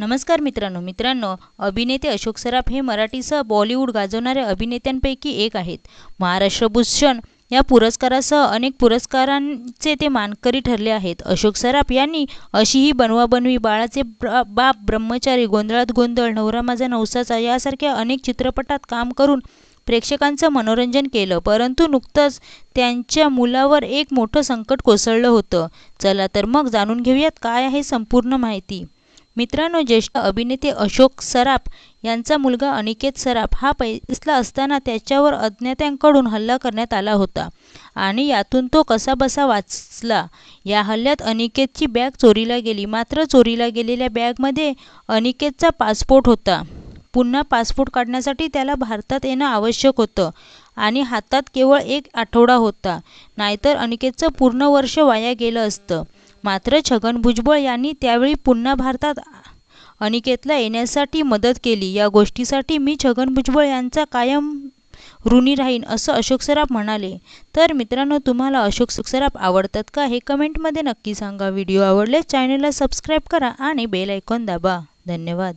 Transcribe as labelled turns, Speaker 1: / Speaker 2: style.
Speaker 1: नमस्कार मित्रांनो मित्रांनो अभिनेते अशोक सराफ हे मराठीसह बॉलिवूड गाजवणाऱ्या अभिनेत्यांपैकी एक आहेत. महाराष्ट्रभूषण या पुरस्कारासह अनेक पुरस्कारांचे ते मानकरी ठरले आहेत. अशोक सराफ यांनी अशी ही बनवाबनवी बाळाचे बाप ब्रह्मचारी गोंधळात गोंधळ नवरा माझा नवसाचा यासारख्या अनेक चित्रपटात काम करून प्रेक्षकांचं मनोरंजन केलं. परंतु नुकतंच त्यांच्या मुलावर एक मोठं संकट कोसळलं होतं. चला तर मग जाणून घेऊयात काय आहे संपूर्ण माहिती. मित्रांनो ज्येष्ठ अभिनेते अशोक सराफ यांचा मुलगा अनिकेत सराफ हा पैसला असताना त्याच्यावर अज्ञात्यांकडून हल्ला करण्यात आला होता आणि यातून तो कसाबसा वाचला. या हल्ल्यात अनिकेतची बॅग चोरीला गेली. मात्र चोरीला गेलेल्या बॅगमध्ये अनिकेतचा पासपोर्ट होता. पुन्हा पासपोर्ट काढण्यासाठी त्याला भारतात येणं आवश्यक होतं आणि हातात केवळ एक आठवडा होता. नाहीतर अनिकेतचं पूर्ण वर्ष वाया गेलं असतं. मात्र छगन भुजबळ यांनी त्यावेळी पुन्हा भारतात अनिकेतला येण्यासाठी मदत केली. या गोष्टीसाठी मी छगन भुजबळ यांचा कायम ऋणी राहीन असं अशोक सराफ म्हणाले. तर मित्रांनो तुम्हाला अशोक सराफ आवडतात का हे कमेंटमध्ये नक्की सांगा. व्हिडिओ आवडल्यास चॅनलला सबस्क्राईब करा आणि बेल ऐकॉन दाबा. धन्यवाद.